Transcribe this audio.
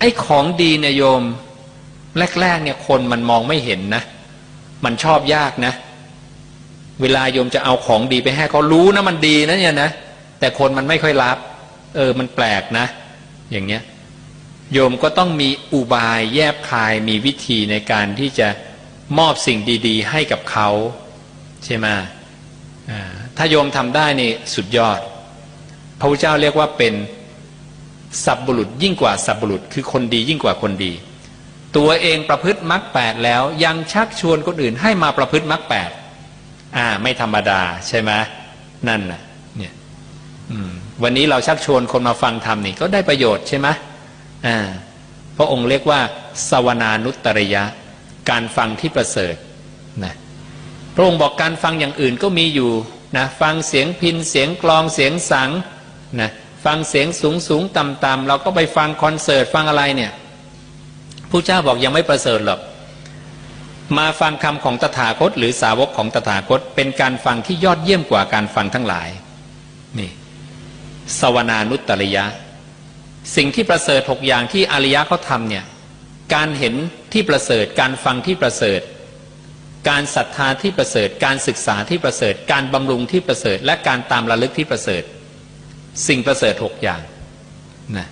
ไอ้ของดีเนี่ยโยม แรกๆเนี่ยคนมันมองไม่เห็นนะ มันชอบยากนะ เวลาโยมจะเอาของดีไปให้เขารู้นะมันดีนะเนี่ยนะแต่คนมันไม่ค่อยรับ เออมันแปลกนะ อย่างเงี้ยโยมก็ต้องมีอุบายแยบคายมีวิธีในการที่จะมอบสิ่งดีๆ ให้กับเขาใช่ไหมถ้าโยมทำได้นี่สุดยอด พระพุทธเจ้าเรียกว่าเป็น สัพบุรุษยิ่งกว่าสัพบุรุษ คือคนดียิ่งกว่าคนดี ตัวเองประพฤติมรรคแปดแล้วยังชักชวนคนอื่นให้มาประพฤติมรรคแปดอ่า ไม่ธรรมดาใช่ไหมนั่นน่ะเนี่ยวันนี้เราชักชวนคนมาฟังธรรมนี่ก็ได้ประโยชน์ใช่ไหมอ่าพระองค์เรียกว่าสวนานุตตริยะ การฟังที่ประเสริฐนะพระองค์บอกการฟังอย่างอื่นก็มีอยู่นะฟังเสียงพินเสียงกลองเสียงสังนะ ฟังเสียงสูงสูงต่ำต่ำเราก็ไปฟังคอนเสิร์ตฟังอะไรเนี่ยผู้เจ้าบอกยังไม่ประเสริฐหรอกมาฟังคำของตถาคต หรือสาวกของตถาคต เป็นการฟังที่ยอดเยี่ยมกว่าการฟังทั้งหลายนี่สวนานุตตริยะ สิ่งที่ประเสริฐหกอย่างที่อริยะเขาทำเนี่ยการเห็นที่ประเสริฐ การฟังที่ประเสริฐ การศรัทธาที่ประเสริฐ การศึกษาที่ประเสริฐ การบำรุงที่ประเสริฐ และการตามระลึกที่ประเสริฐ สิ่งประเสริฐหกอย่างนะ